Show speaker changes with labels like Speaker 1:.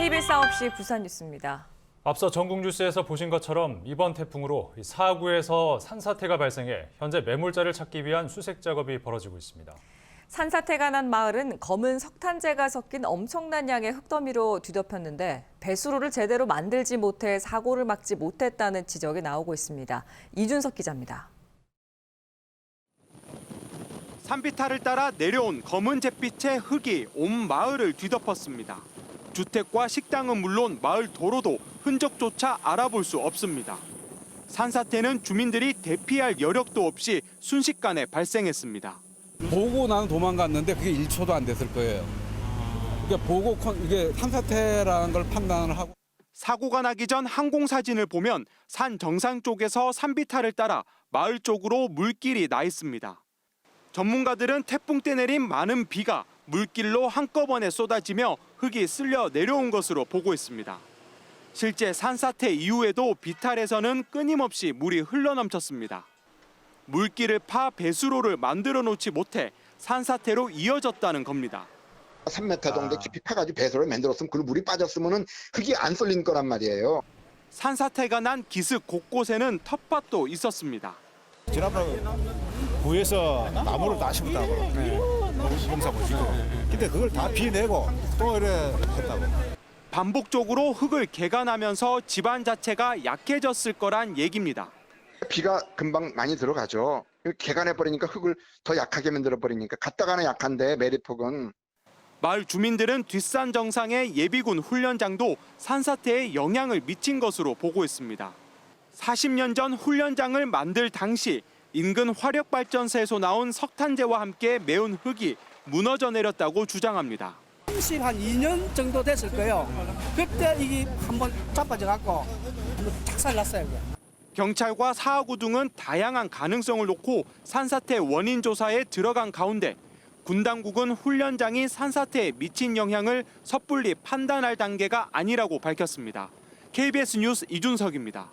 Speaker 1: KBS 9시 부산 뉴스입니다.
Speaker 2: 앞서 전국 뉴스에서 보신 것처럼 이번 태풍으로 이 사구에서 산사태가 발생해 현재 매몰자를 찾기 위한 수색 작업이 벌어지고 있습니다.
Speaker 1: 산사태가 난 마을은 검은 석탄재가 섞인 엄청난 양의 흙더미로 뒤덮였는데 배수로를 제대로 만들지 못해 사고를 막지 못했다는 지적이 나오고 있습니다. 이준석 기자입니다.
Speaker 3: 산비탈을 따라 내려온 검은 잿빛의 흙이 온 마을을 뒤덮었습니다. 주택과 식당은 물론 마을 도로도 흔적조차 알아볼 수 없습니다. 산사태는 주민들이 대피할 여력도 없이 순식간에 발생했습니다.
Speaker 4: 보고 나는 도망갔는데 그게 1초도 안 됐을 거예요. 이게 보고 컨- 이게 산사태라는 걸 판단을 하고
Speaker 3: 사고가 나기 전 항공 사진을 보면 산 정상 쪽에서 산비탈을 따라 마을 쪽으로 물길이 나 있습니다. 전문가들은 태풍 때 내린 많은 비가 물길로 한꺼번에 쏟아지며 흙이 쓸려 내려온 것으로 보고 있습니다. 실제 산사태 이후에도 비탈에서는 끊임없이 물이 흘러넘쳤습니다. 물길을 파 배수로를 만들어 놓지 못해 산사태로 이어졌다는 겁니다.
Speaker 5: 3m 정도 깊이 파가지고 배수를 만들었으면 그 물이 빠졌으면은 흙이 안 쏠린 거란 말이에요.
Speaker 3: 산사태가 난 기슭 곳곳에는 텃밭도 있었습니다.
Speaker 6: 지난번에 구에서 나무를 다 심었다고 농사 보시고 근데 그걸 다 비내고 또 이래 했다고
Speaker 3: 반복적으로 흙을 개간하면서 집안 자체가 약해졌을 거란 얘기입니다.
Speaker 5: 비가 금방 많이 들어가죠. 개간해 버리니까 흙을 더 약하게 만들어 버리니까 갔다가는 약한데 매립폭은
Speaker 3: 마을 주민들은 뒷산 정상의 예비군 훈련장도 산사태에 영향을 미친 것으로 보고 있습니다. 40년 전 훈련장을 만들 당시 인근 화력발전소에서 나온 석탄재와 함께 메운 흙이 무너져 내렸다고 주장합니다.
Speaker 7: 30, 한 2년 정도 됐을 거예요. 그때 이게 한번 자빠져 갖고 착살 났어요.
Speaker 3: 경찰과 사하구 등은 다양한 가능성을 놓고 산사태 원인 조사에 들어간 가운데 군 당국은 훈련장이 산사태에 미친 영향을 섣불리 판단할 단계가 아니라고 밝혔습니다. KBS 뉴스 이준석입니다.